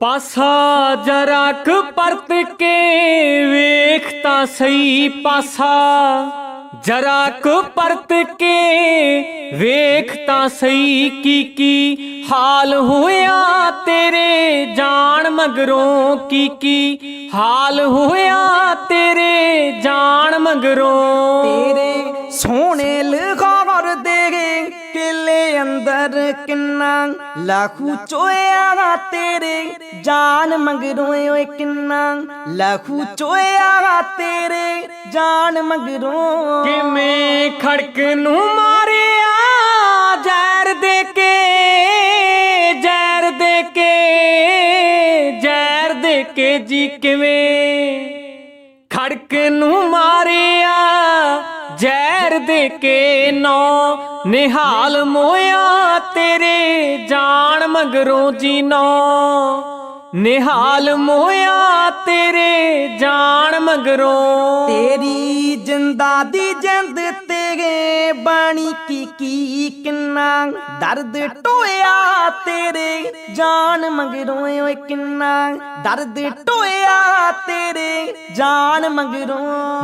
ਪਾਸਾ ਜਰਾ ਕੁ ਪਰਤ ਕੇ ਵੇਖ ਤਾਂ ਸਹੀ ਪਾਸਾ। ਜਰਾ ਕੁ ਪਰਤ ਕੇ ਵੇਖ ਤਾਂ ਸਹੀ ਕੀ ਕੀ ਹਾਲ ਹੋਇਆ ਤੇਰੇ ਜਾਣ ਮਗਰੋਂ ਕੀ ਕੀ ਹਾਲ ਹੋਇਆ ਤੇਰੇ ਜਾਣ ਮਗਰੋਂ। ਤੇਰੇ ਅੰਦਰ ਕਿੰਨਾ ਲਾਖੂ ਚੋਇਆ ਦਾ ਤੇਰੇ, ਜਾਨ ਮੰਗਰੋਂ ਓਏ ਕਿੰਨਾ ਲਾਖੂ ਚੋਇਆ ਦਾ ਤੇਰੇ, ਜਾਨ ਮੰਗਰੋਂ। ਕਿਵੇਂ ਖੜਕ ਨੂੰ ਮਾਰਿਆ, ਜ਼ਹਿਰ ਦੇ ਕੇ, ਜ਼ਹਿਰ ਦੇ ਕੇ, ਜ਼ਹਿਰ ਦੇ ਕੇ ਜੀ ਕਿਵੇਂ ਖੜਕ ਨੂੰ ਮਾਰੇ ਕੇ ਨੌ, ਨਿਹਾਲ ਮੋਇਆ ਤੇਰੇ ਜਾਣ ਮਗਰੋਂ ਜੀ ਨੌ। ਨਿਹਾਲ ਮੋਇਆ ਤੇਰੇ ਜਾਣ ਮਗਰੋਂ। ਤੇਰੀ ਜਿੰਦਾ ਦੀ ਜਿੰਦ ਤੇਰੇ ਬਾਣੀ ਕੀ ਕੀ ਕਿੰਨਾ ਦਰਦ ਟੋਇਆ ਤੇਰੇ ਜਾਨ ਮਗਰੋਂ ਓਏ ਕਿੰਨਾ ਦਰਦ ਟੋਇਆ ਤੇਰੇ ਜਾਨ ਮਗਰੋਂ।